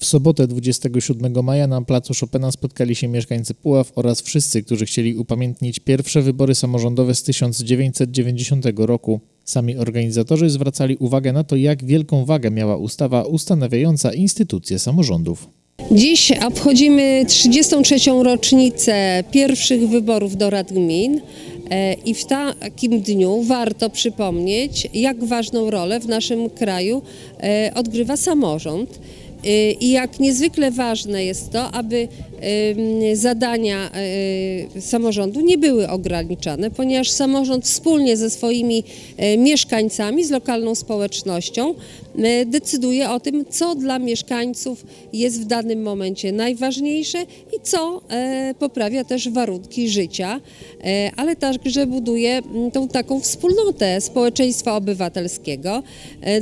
W sobotę 27 maja na placu Chopina spotkali się mieszkańcy Puław oraz wszyscy, którzy chcieli upamiętnić pierwsze wybory samorządowe z 1990 roku. Sami organizatorzy zwracali uwagę na to, jak wielką wagę miała ustawa ustanawiająca instytucje samorządów. Dziś obchodzimy 33. rocznicę pierwszych wyborów do Rad Gmin e, i w takim dniu warto przypomnieć, jak ważną rolę w naszym kraju e, odgrywa samorząd i jak niezwykle ważne jest to, aby zadania e, samorządu nie były ograniczane, ponieważ samorząd wspólnie ze swoimi e, mieszkańcami, z lokalną społecznością e, decyduje o tym, co dla mieszkańców jest w danym momencie najważniejsze i co poprawia też warunki życia, ale także buduje mm, tą taką wspólnotę społeczeństwa obywatelskiego.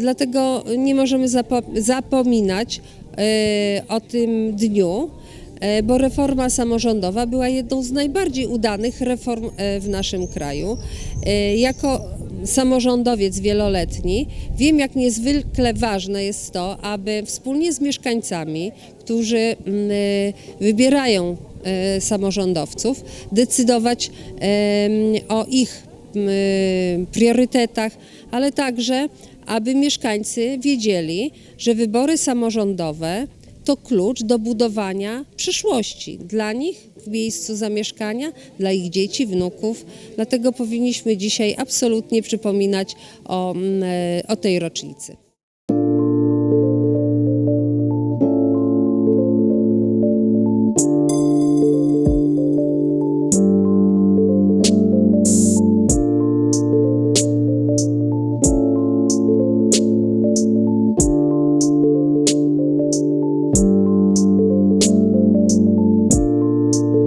Dlatego nie możemy zapo- zapominać o tym dniu bo reforma samorządowa była jedną z najbardziej udanych reform e, w naszym kraju. E, Jako samorządowiec wieloletni wiem, jak niezwykle ważne jest to, aby wspólnie z mieszkańcami, którzy mm, e, wybierają e, samorządowców, decydować em, o ich m, priorytetach, ale także, aby mieszkańcy wiedzieli, że wybory samorządowe to klucz do budowania przyszłości dla nich w miejscu zamieszkania, dla ich dzieci, wnuków. Dlatego powinniśmy dzisiaj absolutnie przypominać o, mm, e, o tej rocznicy.